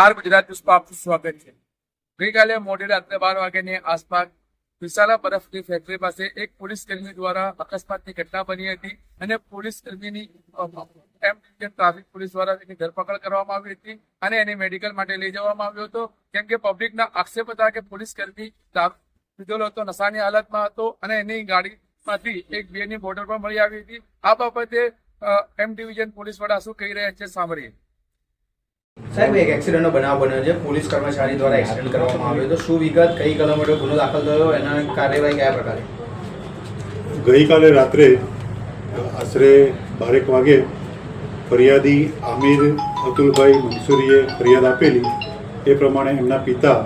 R Gujarat ન્યૂઝમાં આપનું સ્વાગત છે. ગઈકાલે મોડી રાત્રે બાર વાગ્યાની આસપાસ વિશાલા બરફની ફેક્ટરી પાસે એક પોલીસ કર્મી દ્વારા અકસ્માતની ઘટના બની હતી અને પોલીસ કર્મીની એમ ટ્રાફિક પોલીસ દ્વારા તેની ધરપકડ કરવામાં આવી હતી અને એને મેડિકલ માટે લઈ જવામાં આવ્યો હતો. કેમ કે પબ્લિકના આક્ષેપ હતા કે પોલીસ કર્મી પીધેલો હતો, નશાની હાલતમાં હતો અને એની ગાડીમાંથી એક બેની બોટલ પણ મળી આવી હતી. આ બાબતે એમ ડિવિઝન પોલીસ વડા શું કહી રહ્યા છે સાંભળીએ. સાહેબ, એક એક્સિડન્ટનો બનાવ બન્યો છે. પોલીસ કર્મચારી દ્વારા એક્સિડન્ટ કરવામાં આવ્યો તો શું વિગત? કઈ કલમ હેઠળ ગુનો દાખલ થયો? એના કાર્યવાહી કયા પ્રકારે? ગઈકાલે રાત્રે આશરે બારેક વાગે ફરિયાદી આમિર અતુલભાઈ મંસૂરીએ ફરિયાદ આપેલી. એ પ્રમાણે એમના પિતા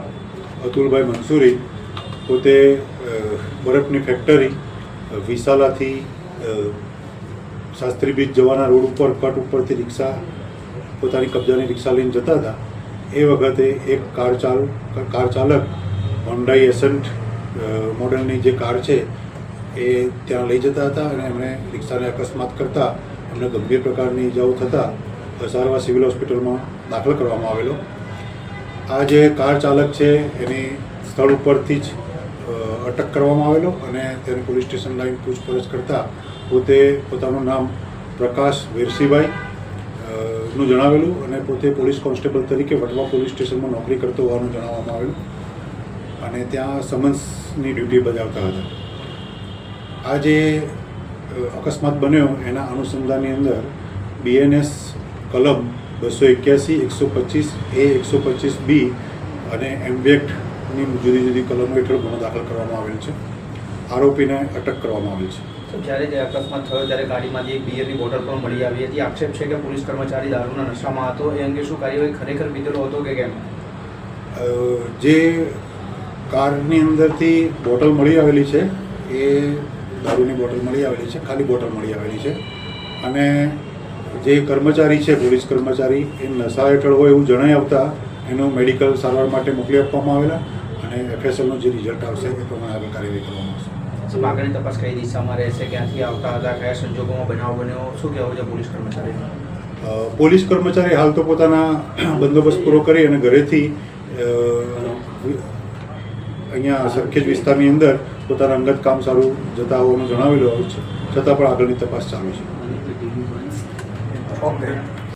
અતુલભાઈ મંસૂરી પોતે બરફની ફેક્ટરી વિશાલાથી શાસ્ત્રી બીચ જવાના રોડ ઉપર કટ ઉપરથી રિક્ષા પોતાની કબજાની રિક્ષા લઈને જતા હતા, એ વખતે એક કાર ચાલ, કાર ચાલક હોન્ડાઈ એસન્ટ મોડલની જે કાર છે, એ ત્યાં લઈ જતા હતા અને એમણે રિક્ષાને અકસ્માત કરતા એમને ગંભીર પ્રકારની ઇજાઓ થતાં સારવાર સિવિલ હોસ્પિટલમાં દાખલ કરવામાં આવેલો. આ જે કાર ચાલક છે, એની સ્થળ ઉપરથી જ અટક કરવામાં આવેલો અને તેને પોલીસ સ્ટેશન લાઈન પૂછપરછ કરતાં પોતે પોતાનું નામ પ્રકાશ વેરસીભાઈ નું જણાવેલું અને પોતે પોલીસ કોન્સ્ટેબલ તરીકે વટવા પોલીસ સ્ટેશનમાં નોકરી કરતો હોવાનું જણાવવામાં આવેલું અને ત્યાં સમન્સની ડ્યુટી બજાવતા હતા. આ જે અકસ્માત બન્યો એના અનુસંધાનની અંદર બીએનએસ કલમ બસો એક્યાસી, એકસો પચીસ, એ એકસો પચીસ બી અને એમવેક્ટની જુદી જુદી કલમો હેઠળ ગુનો દાખલ કરવામાં આવેલ છે. આરોપીને અટક કરવામાં આવી છે. તો જ્યારે જે અકસ્માત થયો ત્યારે ગાડીમાંથી એક બિયરની બોટલ પણ મળી આવી હતી. આક્ષેપ છે કે પોલીસ કર્મચારી દારૂના નશામાં હતો. એ અંગે શું કાર્યવાહી ખરેખર પીધેલો હતો કે કેમ? જે કારની અંદરથી બોટલ મળી આવેલી છે એ દારૂની બોટલ મળી આવેલી છે ખાલી બોટલ મળી આવેલી છે. અને જે કર્મચારી છે પોલીસ કર્મચારી એ નશા હેઠળ હોય એવું જણાઈ આવતા એનું મેડિકલ સારવાર માટે મોકલી આપવામાં આવેલા અને એફએસએલનું જે રિઝલ્ટ આવશે એ પ્રમાણે આગળ કાર્યવાહી કરવામાં આવશે. શું આગળની તપાસ કઈ દિશામાં રહેશે ક્યાંથી આવતા હતા કયા સંજોગોમાં બનાવ બન્યો શું કહેવું છે પોલીસ કર્મચારી? પોલીસ કર્મચારી હાલ તો પોતાના બંદોબસ્ત પૂરો કરી અને ઘરેથી અહીંયા સરખેજ વિસ્તારની અંદર પોતાના અંગત કામ સારું જતા હોવાનું જણાવેલું આવ્યું છે. છતાં પણ આગળની તપાસ ચાલુ છે. ઓકે.